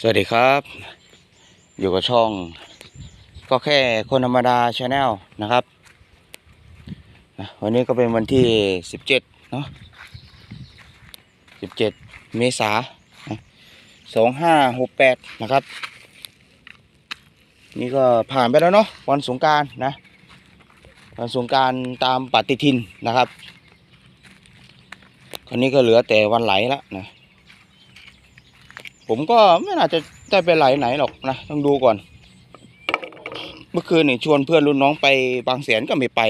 สวัสดีครับ อยู่กับช่อง ก็แค่คนธรรมดาชาแนลนะครับ วันนี้ก็เป็นวันที่สิบเจ็ดเนาะสิบเจ็ดเมษาสองห้าหกแปดนะครับ นี่ก็ผ่านไปแล้วเนาะวันสงการนะ วันสงการตามปฏิทินนะครับ คราวนี้ก็เหลือแต่วันไหลแล้วนะ ผมก็ไม่น่าจะได้ไปไหลไหนหรอกนะต้องดูก่อน เมื่อคืนนี่ชวนเพื่อนรุ่นน้องไปบางแสนก็ไม่ไป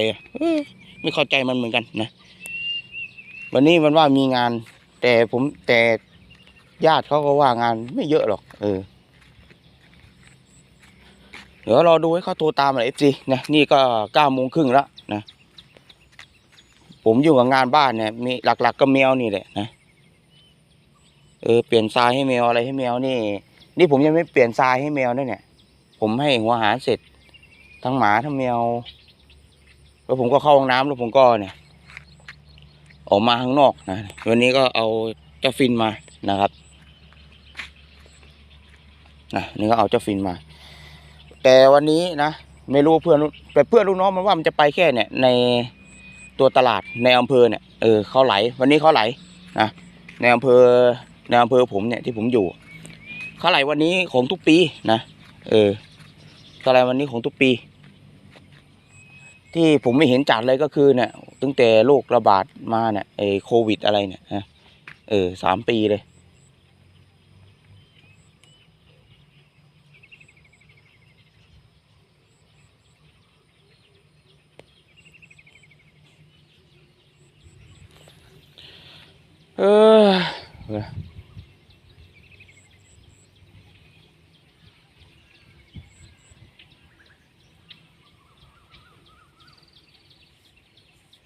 ไม่เข้าใจมันเหมือนกันนะวันนี้มันว่ามีงาน แต่ผมแต่ญาติเขาก็ว่างานไม่เยอะหรอก เออเดี๋ยวรอดูให้เขาโทรตามหน่อยเอฟซีนะนี่ก็เก้าโมงครึ่งแล้วนะผมอยู่กับงานบ้านเนี่ยมีหลักๆก็แมวนี่แหละนะ เออเปลี่ยนทรายให้แมวอะไรให้แมวนี่ นี่ผมยังไม่เปลี่ยนทรายให้แมวด้วยเนี่ย ผมให้หัวอาหารเสร็จ ทั้งหมาทั้งแมว แล้วผมก็เข้าห้องน้ำแล้วผมก็เนี่ย ออกมาข้างนอกนะวันนี้ก็เอาเจ้าฟินมานะครับนะนี่ก็เอาเจ้าฟินมา แต่วันนี้นะไม่รู้เพื่อนรุ่นแต่เพื่อนลูกน้องมันว่ามันจะไปแค่เนี่ย ในตัวตลาดในอำเภอเนี่ยเออเขาไหล วันนี้เขาไหลนะในอำเภอ ในอำเภอผมเนี่ยที่ผมอยู่เขาไหลวันนี้ของทุกปีนะเออเขาไหลวันนี้ของทุกปี ที่ผมไม่เห็นจัดเลยก็คือเนี่ยตั้งแต่โรคระบาดมาเนี่ยไอ้โควิดอะไรเนี่ยฮะเออสามปีเลย เออ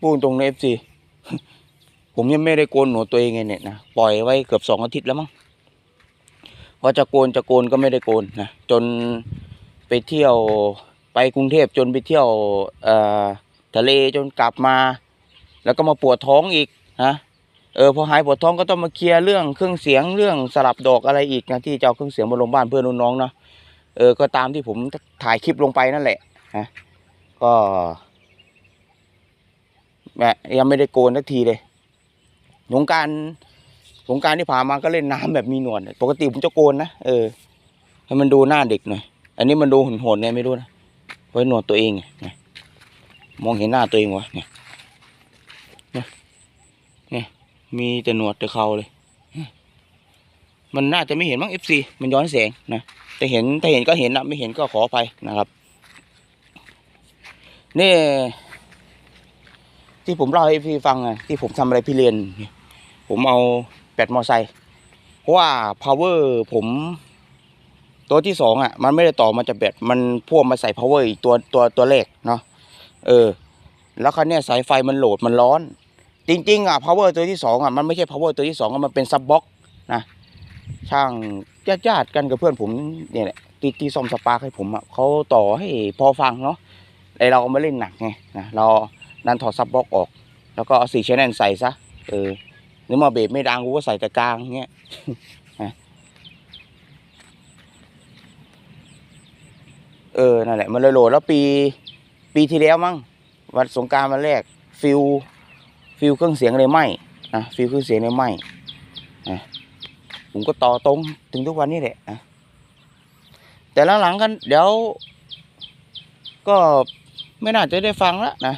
พูดตรงในเอฟซีผมยังไม่ได้โกนหนวดตัวเองไงเนี่ยนะปล่อยไว้เกือบสองอาทิตย์แล้วมั้งพอจะโกนจะโกนก็ไม่ได้โกนนะจนไปเที่ยวไปกรุงเทพจนไปเที่ยวทะเลจนกลับมา แล้วก็มาปวดท้องอีกนะเออพอหายปวดท้องก็ต้องมาเคลียร์เรื่องเครื่องเสียงเรื่องสลับดอกอะไรอีกนะที่จะเอาเครื่องเสียงมาลงบ้านเพื่อนนน้องเนาะเออก็ตามที่ผมถ่ายคลิปลงไปนั่นแหละนะก็ แม่ยังไม่ได้โกนสักทีเลยสงกรารสงการที่ผ่านมาก็เล่นน้ำแบบมีหนวดปกติผมจะโกนนะเออให้มันดูหน้าเด็กหน่อย อันนี้มันดูหุ่นโหดเนี่ยไม่รู้นะไว้หนวดตัวเองไงมองเห็นหน้าตัวเองวะเนี่ยเนี่ยเนี่ยมีแต่หนวดแต่เขาเลย มันน่าจะไม่เห็นมั้งเอฟซีมันย้อนแสงนะแต่เห็นถ้าเห็นก็เห็นนะไม่เห็นก็ขออภัยนะครับ นี่ ที่ผมเล่าให้พี่ฟังไงที่ผมทำอะไรพี่เรียน ผมเอาแบตมอไซค์เพราะว่า power ผม ตัวที่สองอะ มันไม่ได้ต่อมาจากแบตมันพ่วงมาใส่ power อีกตัวตัวตัวเลขเนาะเออ แล้วคราวเนี้ยสายไฟมันโหลดมันร้อน จริง ๆ อะ power ตัวที่สองอะมันไม่ใช่ power ตัวที่สองมันเป็นซับบ็อกนะช่างญาติๆกันกับเพื่อนผมเนี่ยแหละที่ที่ซ่อมสปาร์คให้ผมอะเขาต่อให้พอฟังเนาะไอเราก็ไม่เล่นหนักไงนะเรา ดันถอดซับบล็อกออก แล้วก็เอาสี่ชแนลใส่ซะเออหรือมาเบรไม่ดังกูก็ใส่แต่กลางเงี้ยนะเออนั่นแหละมันเลยโหลดแล้วปี ปีที่แล้วมั้งวันสงการวันแรกฟิลฟิลเครื่องเสียงเลยไหมนะฟิลเครื่องเสียงเลยไหมนะผมก็ต่อตรงถึงทุกวันนี้แหละนะแต่หลังๆกันเดี๋ยว ก็ไม่น่าจะได้ฟังแล้วนะ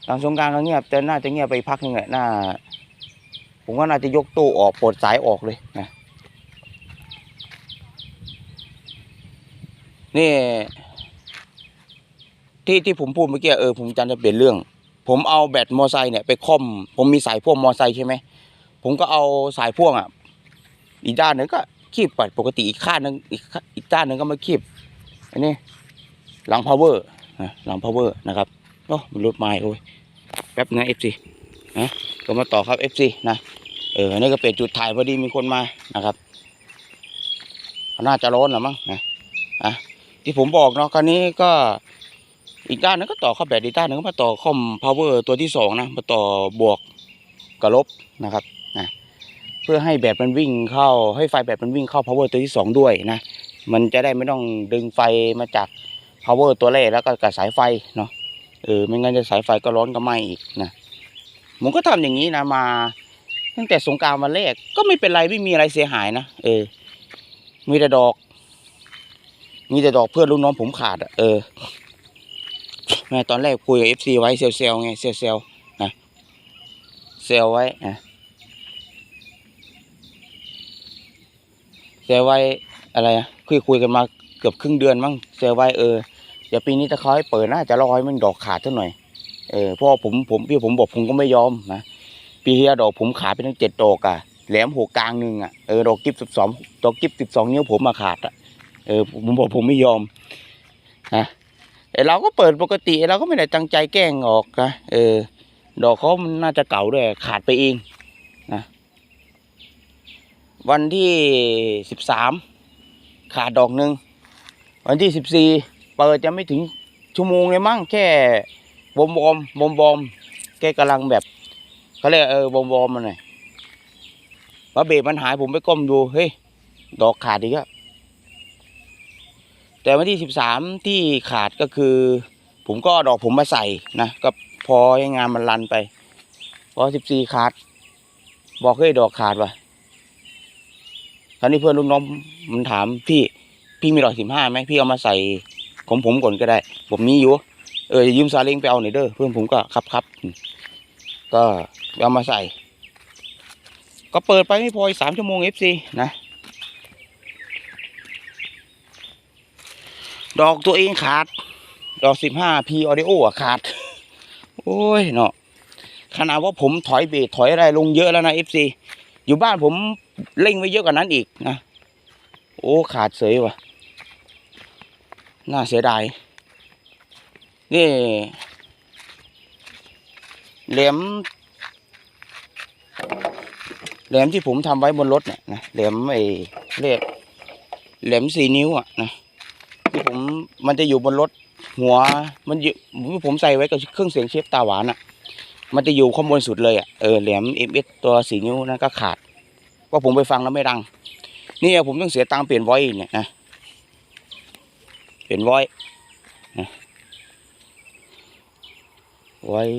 ห ลังสงการก็เงียบแต่น่าจะเงียบไปพักหนึงแหละน่า ผมว่าน่าจะยกตู้ออกปลดสายออกเลยนะนี่ ที่ที่ผมพูดเมื่อกี้เออผมจันจะเปลี่ยนเรื่อง ผมเอาแบตมอไซค์เนี่ยไปค่อม ผมมีสายพ่วงมอไซค์ใช่ไหมผมก็เอาสายพ่วงอะ อีกด้านหนึ่งก็คีบปัดปกติอีกข้างหนึงอีกข้างอีกด้านหนึ่งก็มาคีบอันนี้หลัง power นะหลัง power นะครับโอ้มันรถไม้โอ้ย แป๊บนะ FC นะก็มาต่อครับ FC นะเออนนี้ก็เปลี่ยนจุดถ่ายพอดีมีคนมานะครับน่าจะร้อนหรือมั้งนะอะที่ผมบอกเนาะคราวนี้ก็อีกด้านนึงก็ต่อเข้าแบตอีกด้านนึงก็มาต่อคอม power ตัวที่สองนะมาต่อบวกกับลบนะครับนะเพื่อให้แบตมันวิ่งเข้าให้ไฟแบตมันวิ่งเข้า power ตัวที่สองด้วยนะมันจะได้ไม่ต้องดึงไฟมาจาก power ตัวแรกแล้วก็กับสายไฟเนาะ เออไม่งั้นจะสายไฟก็ร้อนก็ไหม้อีกนะผมก็ทำอย่างนี้นะมา ตั้งแต่สงการวันแรกก็ไม่เป็นไรไม่มีอะไรเสียหายนะเออ มีแต่ดอก มีแต่ดอกเพื่อนลูกน้องผมขาดอะเออแม่ตอนแรกคุยกับเอฟซีไว้เซลเซลไงเซลเซลนะเซลไว้นะเซลไว้อะไรอะคุยคุยกันมาเกือบครึ่งเดือนมั้งเซลไว้เออ เดี๋ยวปีนี้ถ้าเขาให้เปิดน่าจะรอให้มันดอกขาดเท่าหน่อย เออเพราะว่าผมผมพี่ผมบอกผมก็ไม่ยอมนะปีที่แล้วดอกผมขาดไปทั้งเจ็ดดอกอะแหลมหัวกลางหนึ่งอะเออดอกกิฟสิบสองดอกกิฟสิบสองนิ้วผมมาขาดอะเออผมบอกผมไม่ยอมนะไอเราก็เปิดปกติเราก็ไม่ได้ตั้งใจแกล้งออกนะเออ ดอกเขามันน่าจะเก่าด้วยขาดไปเองนะวันที่สิบสามขาดดอกหนึ่งวันที่สิบสี่ เปิดจะไม่ถึงชั่วโมงเลยมั้งแค่บอมบอมบอมบอมแกกำลังแบบเขาเรียกเออบอมบอมมันหน่อยพอเบรกมันหายผมไปก้มดูเฮ้ยดอกขาดอีกแล้วแต่วันที่สิบสามที่ขาดก็คือ ผมก็ดอกผมมาใส่นะก็พอให้งานมันรันไป พอสิบสี่ขาด บอกเฮ้ยดอกขาดว่ะคราวนี้เพื่อนลูกน้องมันถามพี่พี่มีดอกสิบห้าไหมพี่เอามาใส่ ของผมก่อนก็ได้ ผมมีอยู่ เออยืมซาเล้งไปเอาหน่อยเด้อเพื่อนผมก็ครับครับก็เอามาใส่ ก็เปิดไปไม่พอสามชั่วโมงเอฟซีนะ ดอกตัวเองขาด ดอกสิบห้าพีออดิโอขาด โอ้ยเนาะขนาดว่าผมถอยเบรถอยอะไรลงเยอะแล้วนะเอฟซีอยู่บ้านผมเร่งไว้เยอะกว่านั้นอีกนะ โอ้ขาดเสยว่ะ น่าเสียดาย นี่แหลมแหลมที่ผมทำไว้บนรถเนี่ยนะแหลมไอ้เรียกแหลมสี่นิ้วอะนะที่ผมมันจะอยู่บนรถหัวมันอยู่ผมใส่ไว้กับเครื่องเสียงเชฟตาหวานอะ มันจะอยู่ข้างบนสุดเลยอะเออแหลมเอ็มเอสตัวสี่นิ้วนั่นก็ขาดว่าผมไปฟังแล้วไม่ดัง นี่ผมต้องเสียตังค์เปลี่ยนไวอยอีกเนี่ยนะ เปลี่ยนไวอยนะไวอย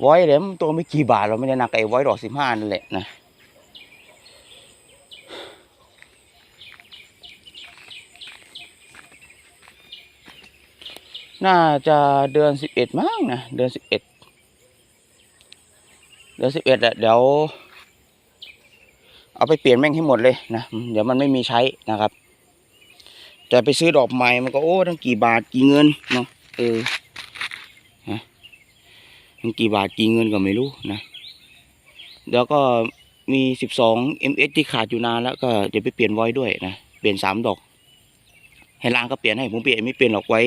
ไวอยแหลมตัวไม่กี่บาทเราไม่ได้นักไอ้ไวอยดอกสิบห้านั่นแหละนะน่าจะเดือนสิบเอ็ดมั้งนะเดือนสิบเอ็ดเดือนสิบเอ็ดอะเดี๋ยว เอาไปเปลี่ยนแม่งให้หมดเลยนะ เดี๋ยวมันไม่มีใช้นะครับ แต่ไปซื้อดอกใหม่มันก็โอ้ตั้งกี่บาทกี่เงินเนาะเออฮะตั้งกี่บาทกี่เงินก็ไม่รู้นะแล้วก็มีสิบสองเอ็มเอสที่ขาดอยู่นานแล้วก็เดี๋ยวไปเปลี่ยนไว้ด้วยนะเปลี่ยนสามดอก ให้ร้านก็เปลี่ยนให้ผมเปลี่ยนไม่เปลี่ยนหรอกไว้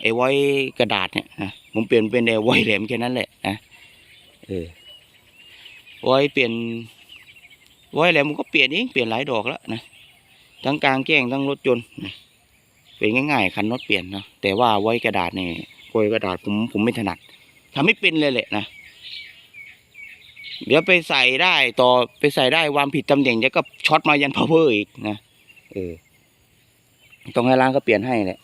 ไอ้ไว้กระดาษเนี่ยนะผมเปลี่ยนเป็นไอ้ไว้แหลมแค่นั้นแหละนะเออไว้เปลี่ยนไว้แหล้วมันก็เปลี่ยนเองเปลี่ยนหลายดอกแล้วนะ ทั้งกลางแจ้งทั้งรถยนต์นะเป็นง่ายๆคันน็อตเปลี่ยนเนาะแต่ว่าไว้กระดาษเนี่ยโกยกระดาษผมผมไม่ถนัดทำไม่เป็นเลยแหละนะเดี๋ยวไปใส่ได้ต่อไปใส่ได้วางผิดตำแหน่งเดี๋ยวก็ช็อตมายันพาวเวอร์อีกนะเออต้องให้ร้านก็เปลี่ยนให้แหละ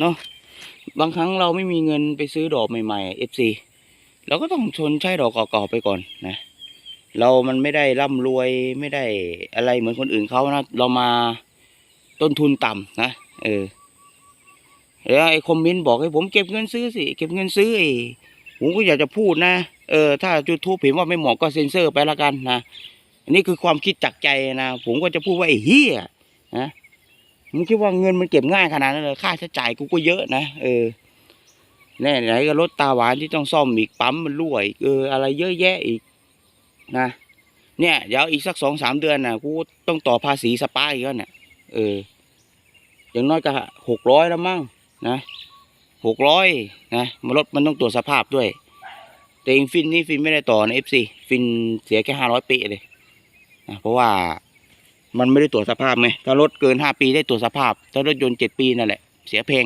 เนาะบางครั้งเราไม่มีเงินไปซื้อดอกใหม่ๆเอฟซีเราก็ต้องชนใช้ดอกเก่าๆไปก่อนนะเรามันไม่ได้ร่ำรวยไม่ได้อะไรเหมือนคนอื่นเขานะเรามาต้นทุนต่ำนะเออแล้วไอ้คอมเมนต์บอกให้ผมเก็บเงินซื้อสิเก็บเงินซื้อไอ้ผมก็อยากจะพูดนะเออถ้ายูทูบเห็นว่าไม่เหมาะก็เซ็นเซอร์ไปละกันนะอันนี้คือความคิดจากใจนะผมก็จะพูดว่าไอ้เฮียนะ มึงคิดว่าเงินมันเก็บง่ายขนาดนั้นเลยค่าใช้จ่ายกูก็เยอะนะเออแน่ไหนก็รถตาหวานที่ต้องซ่อมอีกปั๊มมันรั่วอีกเอออะไรเยอะแยะอีกนะเนี่ยเดี๋ยวอีกสักสองสามเดือนนะกูต้องต่อภาษีสปาอีกแล้วเนี่ยเอออย่างน้อยก็หกร้อยแล้วมั้งนะหกร้อยนะมันรถมันต้องตรวจสภาพด้วย แต่เองฟินนี่ฟินไม่ได้ต่อนะเอฟซีฟินเสียแค่ห้าร้อยปีเลยนะเพราะว่า มันไม่ได้ตรวจสภาพไงถ้ารถเกินห้าปีได้ตรวจสภาพ ถ้ารถยนต์เจ็ดปีนั่นแหละ เสียเพลง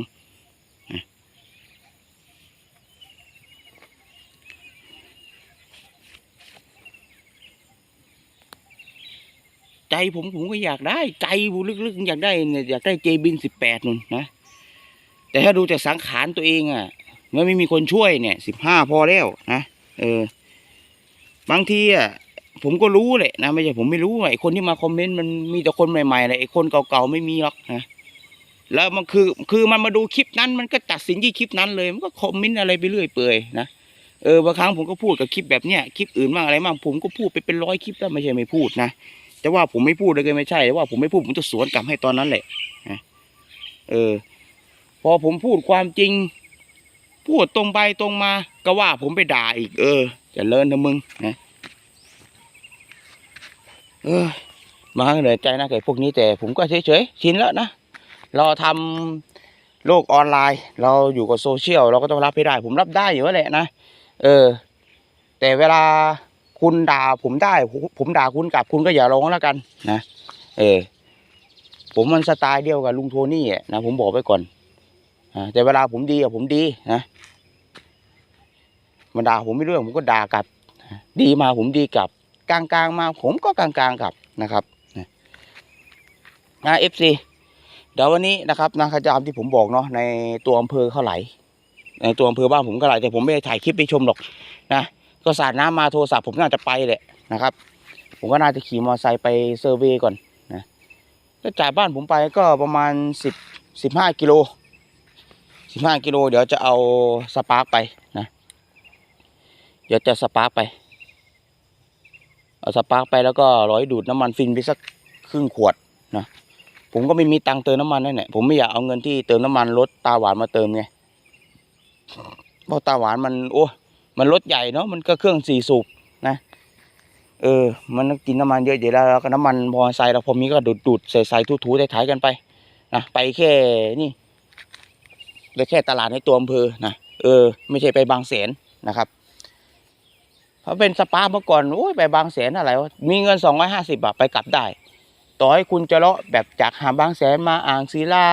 ใจผมผมก็อยากได้ ใจผมลึกๆอยากได้เนี่ยอยากได้เจบินสิบแปดนุ่นนะแต่ถ้าดูจากสังขารตัวเองอะเมื่อไม่มีคนช่วยเนี่ยสิบห้าพอแล้วนะเออบางทีอะ ผมก็รู้แหละนะไม่ใช่ผมไม่รู้ไอ้คนที่มาคอมเมนต์มันมีแต่คนใหม่ๆเลยไอ้คนเก่าๆไม่มีหรอกนะแล้วมันคือคือมันมาดูคลิปนั้น มันก็ตัดสินที่คลิปนั้นเลย มันก็คอมเมนต์อะไรไปเรื่อยเปื่อยนะเออบางครั้งผมก็พูดกับคลิปแบบเนี้ยคลิปอื่นบ้างอะไรบ้างผมก็พูดไปเป็นร้อยคลิปแล้วไม่ใช่ไม่พูดนะแต่ว่าผมไม่พูดเลยก็ไม่ใช่แต่ว่าผมไม่พูดผมจะสวนกลับให้ตอนนั้นแหละนะเออ พอผมพูดความจริง พูดตรงไปตรงมา ก็ว่าผมไปด่าอีก เออจะเลินนะมึงนะ เออมาเหนื่อยใจนะกับพวกนี้แต่ผมก็เฉยๆชินแล้วนะเราทำโลกออนไลน์ เราอยู่กับโซเชียลเราก็ต้องรับให้ได้ ผมรับได้อยู่แล้วแหละนะเออ แต่เวลาคุณด่าผมได้ ผมด่าคุณกลับคุณก็อย่าร้องแล้วกันนะเออ ผมมันสไตล์เดียวกับลุงโทนี่อะนะผมบอกไว้ก่อนอแต่เวลาผมดีอะผมดีนะมันด่าผมไม่เรื่องผมก็ด่ากลับ ดีมาผมดีกลับ กลางๆมาผมก็กลางๆกลับนะครับนะเอฟซีเดี๋ยววันนี้นะครับนะขจามที่ผมบอกเนาะในตัวอำเภอเขาไหล ในตัวอำเภอบ้านผมก็ไหลแต่ผมไม่ได้ถ่ายคลิปไปชมหรอกนะก็สาดน้ำมาโทรศัพท์ผมน่าจะไปแหละนะครับ ผมก็น่าจะขี่มอเตอร์ไซค์ไปเซอร์เวย์ก่อนนะแล้วจากบ้านผมไปก็ประมาณสิบสิบห้ากิโลสิบห้ากิโลเดี๋ยวจะเอาสปาร์กไปนะ เดี๋ยวจะสปาร์กไป เอาสปาร์กไปแล้วก็ร้อยดูดน้ำมันฟินไปสักครึ่งขวดนะผมก็ไม่มีตังเติมน้ำมันนั่นแหละผมไม่อยากเอาเงินที่เติมน้ำมันรถตาหวานมาเติมไงเพราะตาหวานมันโอ้มันรถใหญ่เนาะมันก็เครื่องสี่สูบนะเออ มันกินน้ำมันเยอะอยู่แล้วแล้วก็น้ำมันมอเตอร์ไซค์เราพอมีก็ดูดดูดใส่ใส่ทูๆท้ายกันไปนะไปแค่นี่เหลือแค่ตลาดในตัวอำเภอนะเออ ไม่ใช่ไปบางแสนนะครับ เพราเป็นสปาเมื่อก่อนโอ้ยไปบางแสนอะไรวะมีเงินสองร้อยห้าสิบาทไปกลับได้ ต่อให้คุณจะเลาะแบบจากหาบางแสนมาอ่างศิลา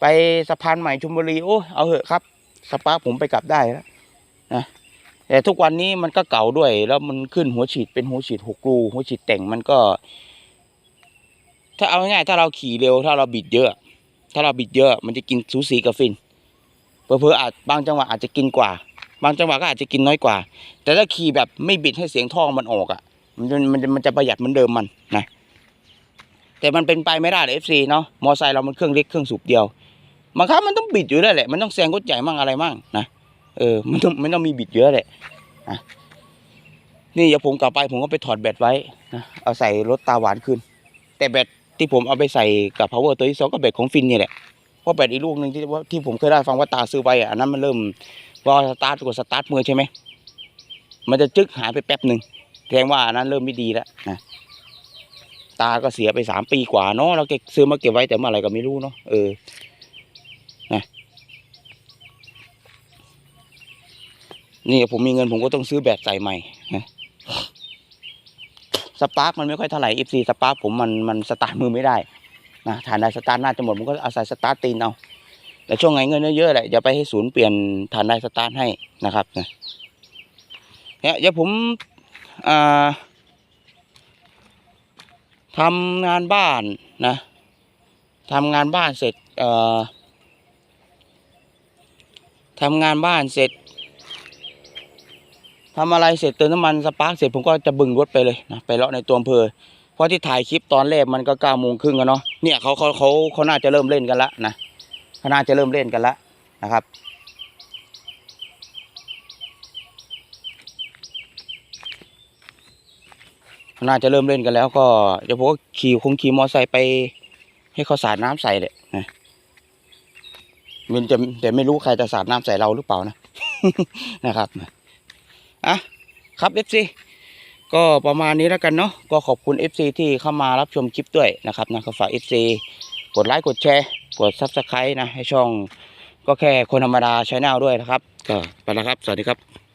ไปสะพานใหม่ชุมบุรีโอ้เอาเหอะครับ สปาผมไปกลับได้แล้วนะแต่ทุกวันนี้มันก็เก่าด้วย แล้วมันขึ้นหัวฉีดเป็นหัวฉีดหกรูหัวฉีดแต่งมันก็ ถ้าเอาง่ายถ้าเราขี่เร็ว ถ้าเราบิดเยอะ ถ้าเราบิดเยอะ มันจะกินสูสีกับฟินเพอเพออาจบางจังหวะอาจจะกินกว่า บางจังหวะก็อาจจะกินน้อยกว่า แต่ถ้าขี่แบบไม่บิดให้เสียงท่อมันออกอะ มันจะมันจะมันจะประหยัดเหมือนเดิมมันนะแต่มันเป็นไปไม่ได้เอฟซีเนาะมอไซค์เรามันเครื่องเล็กเครื่องสูบเดียวบางครั้งมันต้องบิดอยู่แล้วแหละมันต้องแซงรถใหญ่มั่งอะไรมั่งนะเออมันต้องมันต้องมีบิดเยอะแหละอะนี่เดี๋ยวผมกลับไปผมก็ไปถอดแบตไว้นะเอาใส่รถตาหวานขึ้น แต่แบตที่ผมเอาไปใส่กับ power ตัวที่สองก็แบตของฟินนี่แหละเพราะแบตอีกลูกหนึ่งที่ว่าที่ผมเคยได้ฟังว่าตาซื้อไปอะอันนั้นมันเริ่ม พอสตาร์ทกดสตาร์ทมือใช่ไหมมันจะจึ๊กหายไปแป๊บหนึ่งแสดงว่านั้นเริ่มไม่ดีแล้วนะตาก็เสียไปสามปีกว่าเนาะเราเก็บซื้อมาเก็บไว้แต่เมื่อไรก็ไม่รู้เนาะเออนะนี่ผมมีเงินผมก็ต้องซื้อแบตใส่ใหม่นะสปาร์กมันไม่ค่อยเท่าไหร่อีซีสปาร์กผมมันมันสตาร์ทมือไม่ได้นะฐานไดสตาร์ทน่าจะหมดผมก็อาศัยสตาร์ทตีนเอา แต่ช่วงไหนเงินเยอะๆแหละอย่าไปให้ศูนย์เปลี่ยนฐานไดสตาร์ทให้นะครับเนี่ยเดี๋ยวผมทำงานบ้านนะทำงานบ้านเสร็จทำงานบ้านเสร็จทำอะไรเสร็จเติมน้ำมันสปาร์กเสร็จผมก็จะบึงรถไปเลยนะไปเลาะในตัวอำเภอเพราะที่ถ่ายคลิปตอนแรกมันก็เก้าโมงครึ่งแล้วเนาะเนี่ยเขาเขาเขาเขาน่าจะเริ่มเล่นกันละนะ เขาน่าจะเริ่มเล่นกันและนะครับ น่าจะเริ่มเล่นกันแล้วก็เดี๋ยวผมก็ขี่คงขี่มอไซค์ไป ให้เขาสาดน้ำใส่เลยนะมันจะแต่ไม่รู้ใครจะสาดน้ำใส่เราหรือเปล่านะนะครับอะครับเอฟซีก็ประมาณนี้แล้วกันเนาะก็ขอบคุณ FC ที่เข้ามารับชมคลิปด้วยนะครับนะก็ฝาก FC กดไลค์กดแชร์ กด subscribe นะ ให้ช่องก็แค่คนธรรมดาช n แนลด้วยนะครับ ก็ไปแล้วครับ สวัสดีครับ